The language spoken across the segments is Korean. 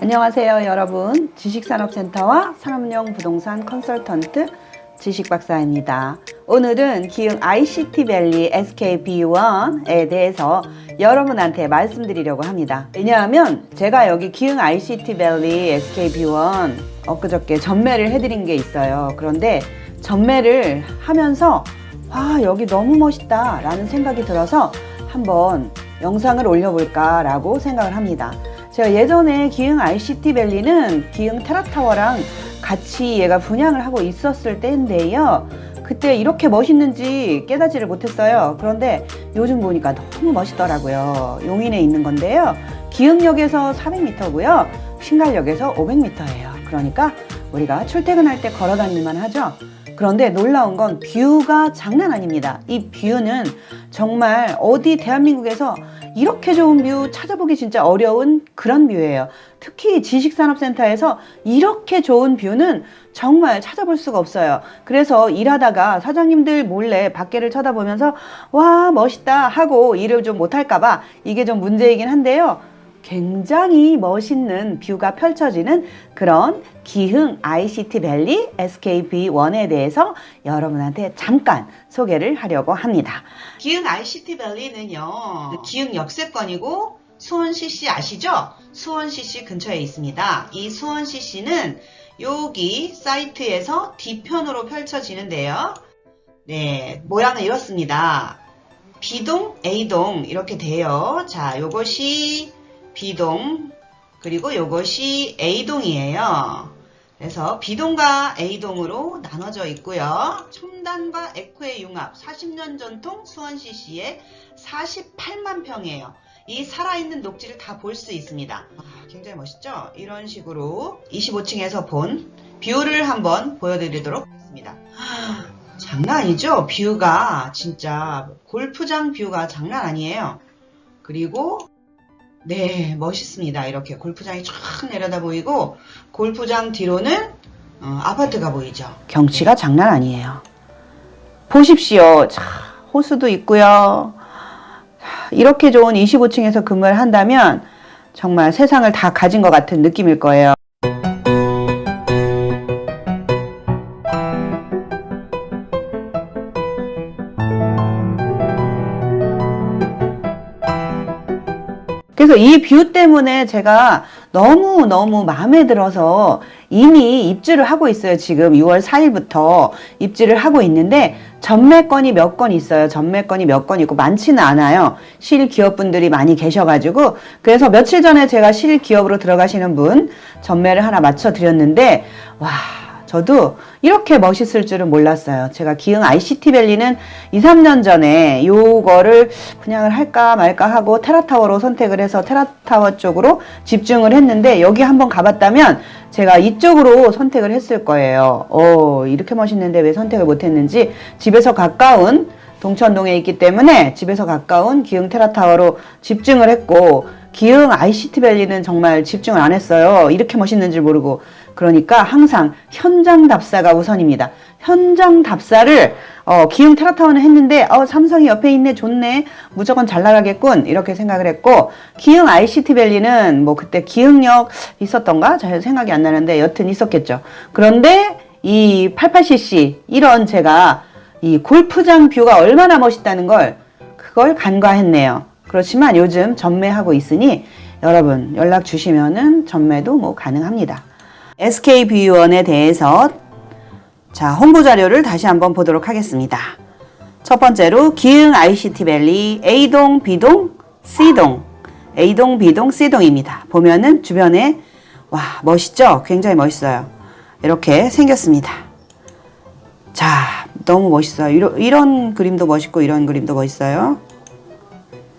안녕하세요 여러분. 지식산업센터와 산업용 부동산 컨설턴트 지식박사입니다. 오늘은 기흥 ICT밸리 SKB1에 대해서 여러분한테 말씀드리려고 합니다. 왜냐하면 제가 여기 기흥 ICT밸리 SKB1 엊그저께 전매를 해드린 게 있어요. 그런데 전매를 하면서 와 여기 너무 멋있다 라는 생각이 들어서 한번 영상을 올려볼까 라고 생각을 합니다 제가 예전에 기흥 ICT밸리는 기흥 테라타워랑 같이 얘가 분양을 하고 있었을 때인데요. 그때 이렇게 멋있는지 깨닫지를 못했어요. 그런데 요즘 보니까 너무 멋있더라고요. 용인에 있는 건데요. 기흥역에서 400m고요. 신갈역에서 500m예요. 그러니까 우리가 출퇴근할 때 걸어 다닐만 하죠 그런데 놀라운 건 뷰가 장난 아닙니다. 이 뷰는 정말 어디 대한민국에서 이렇게 좋은 뷰 찾아보기 진짜 어려운 그런 뷰예요. 특히 지식산업센터에서 이렇게 좋은 뷰는 정말 찾아볼 수가 없어요. 그래서 일하다가 사장님들 몰래 밖에를 쳐다보면서 와 멋있다 하고 일을 좀 못할까봐 이게 좀 문제이긴 한데요. 굉장히 멋있는 뷰가 펼쳐지는 그런 기흥 ICT 밸리 SKB1에 대해서 여러분한테 잠깐 소개를 하려고 합니다. 기흥 ICT 밸리는요, 기흥 역세권이고 수원 CC 아시죠? 수원 CC 근처에 있습니다. 이 수원 CC는 여기 사이트에서 뒤편으로 펼쳐지는데요. 네, 모양은 이렇습니다. B동, A동 이렇게 돼요. 자, 요것이 B동 그리고 요것이 A동이에요. 그래서 B동과 A동으로 나눠져 있고요. 첨단과 에코의 융합 40년 전통 수원CC의 48만 평이에요. 이 살아있는 녹지를 다 볼 수 있습니다. 아, 굉장히 멋있죠? 이런 식으로 25층에서 본 뷰를 한번 보여드리도록 하겠습니다. 아, 장난 아니죠? 뷰가 진짜 골프장 뷰가 장난 아니에요. 그리고 네, 멋있습니다. 이렇게 골프장이 쫙 내려다 보이고 골프장 뒤로는 어, 아파트가 보이죠. 경치가 장난 아니에요. 보십시오. 자, 호수도 있고요. 이렇게 좋은 25층에서 근무를 한다면 정말 세상을 다 가진 것 같은 느낌일 거예요. 그래서 이 뷰 때문에 제가 너무너무 마음에 들어서 이미 입주를 하고 있어요. 지금 6월 4일부터 입주를 하고 있는데 전매건이 몇 건 있어요. 전매건이 몇 건 있고 많지는 않아요. 실 기업분들이 많이 계셔가지고 그래서 며칠 전에 제가 실 기업으로 들어가시는 분 전매를 하나 맞춰 드렸는데 와 저도 이렇게 멋있을 줄은 몰랐어요. 제가 기흥 ICT밸리는 2, 3년 전에 요거를 분양을 할까 말까 하고 테라타워로 선택을 해서 테라타워 쪽으로 집중을 했는데 여기 한번 가봤다면 제가 이쪽으로 선택을 했을 거예요. 어, 이렇게 멋있는데 왜 선택을 못 했는지 집에서 가까운 동천동에 있기 때문에 집에서 가까운 기흥 테라타워로 집중을 했고 기흥 ICT밸리는 정말 집중을 안 했어요. 이렇게 멋있는 줄 모르고. 그러니까 항상 현장 답사가 우선입니다. 현장 답사를 어, 기흥 테라타워는 했는데 어, 삼성이 옆에 있네 좋네 무조건 잘 나가겠군 이렇게 생각을 했고 기흥 ICT밸리는 뭐 그때 기흥역 있었던가 잘 생각이 안 나는데 여튼 있었겠죠. 그런데 이 88cc 이런 제가 이 골프장 뷰가 얼마나 멋있다는 걸 그걸 간과했네요. 그렇지만 요즘 전매하고 있으니 여러분 연락 주시면은 전매도 뭐 가능합니다. SK뷰원에 대해서 자 홍보 자료를 다시 한번 보도록 하겠습니다. 첫 번째로 기흥 ICT밸리 A동, B동, C동 A동, B동, C동입니다. 보면은 주변에 와 멋있죠? 굉장히 멋있어요. 이렇게 생겼습니다. 자 너무 멋있어요. 이런, 이런 그림도 멋있고 이런 그림도 멋있어요.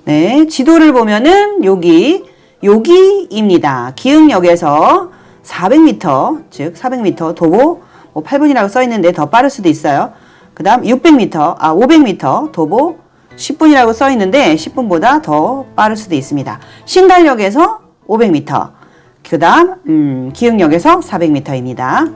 네, 지도를 보면은 여기 여기입니다. 기흥역에서 400m, 즉 400m 도보 뭐 8분이라고 써 있는데 더 빠를 수도 있어요. 그다음 600m, 아 500m 도보 10분이라고 써 있는데 10분보다 더 빠를 수도 있습니다. 신갈역에서 500m, 그다음 음, 기흥역에서 400m입니다.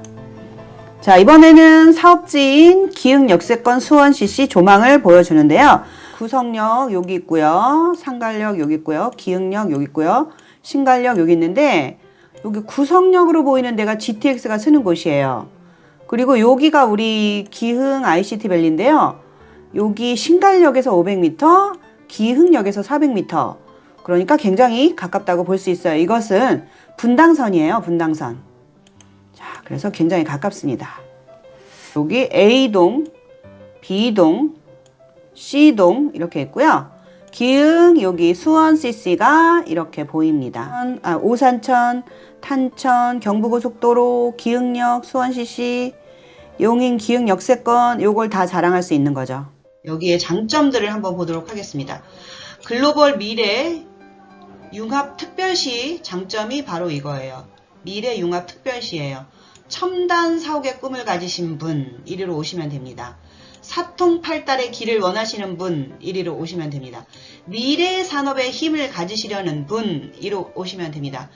자 이번에는 사업지인 기흥 역세권 수원 CC 조망을 보여주는데요. 구성역 여기 있고요. 상갈역 여기 있고요. 기흥역 여기 있고요. 신갈역 여기 있는데 여기 구성역으로 보이는 데가 GTX가 쓰는 곳이에요. 그리고 여기가 우리 기흥 ICT 밸리인데요. 여기 신갈역에서 500m, 기흥역에서 400m. 그러니까 굉장히 가깝다고 볼 수 있어요. 이것은 분당선이에요. 분당선. 자, 그래서 굉장히 가깝습니다. 여기 A동, B동, C동 이렇게 있고요. 기흥 여기 수원 CC가 이렇게 보입니다. 아, 오산천, 탄천, 경부고속도로, 기흥역, 수원 CC, 용인 기흥 역세권 요걸 다 자랑할 수 있는 거죠. 여기에 장점들을 한번 보도록 하겠습니다. 글로벌 미래 융합 특별시 장점이 바로 이거예요. 미래 융합 특별시예요. 첨단 사옥의 꿈을 가지신 분 이리로 오시면 됩니다. 사통팔달의 길을 원하시는 분 이리로 오시면 됩니다. 미래 산업의 힘을 가지시려는 분 이리로 오시면 됩니다.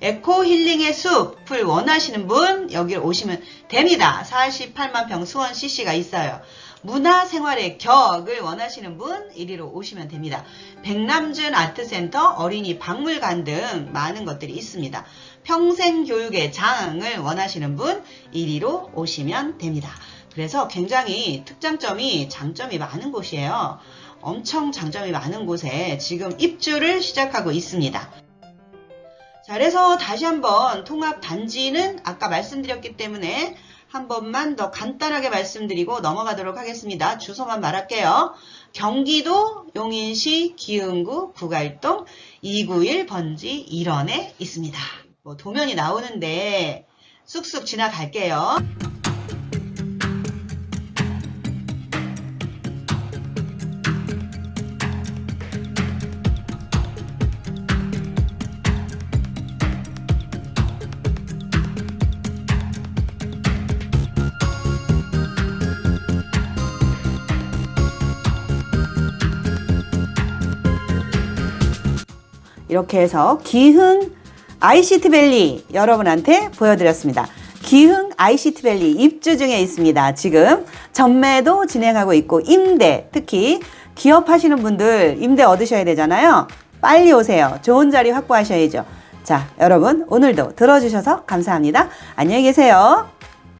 에코 힐링의 숲을 원하시는 분 여기로 오시면 됩니다. 48만 평 수원 CC가 있어요. 문화 생활의 격을 원하시는 분 이리로 오시면 됩니다. 백남준 아트센터 어린이 박물관 등 많은 것들이 있습니다. 평생 교육의 장을 원하시는 분 이리로 오시면 됩니다. 그래서 굉장히 특장점이 장점이 많은 곳이에요. 엄청 장점이 많은 곳에 지금 입주를 시작하고 있습니다. 자, 그래서 다시 한번 통합 단지는 아까 말씀드렸기 때문에 한 번만 더 간단하게 말씀드리고 넘어가도록 하겠습니다. 주소만 말할게요. 경기도 용인시 기흥구 구갈동 291 번지 1원에 있습니다. 뭐 도면이 나오는데 쑥쑥 지나갈게요. 이렇게 해서 기흥 ICT 밸리 여러분한테 보여드렸습니다. 기흥 ICT 밸리 입주 중에 있습니다. 지금 전매도 진행하고 있고 임대 특히 기업 하시는 분들 임대 얻으셔야 되잖아요. 빨리 오세요. 좋은 자리 확보하셔야죠. 자, 여러분 오늘도 들어주셔서 감사합니다. 안녕히 계세요.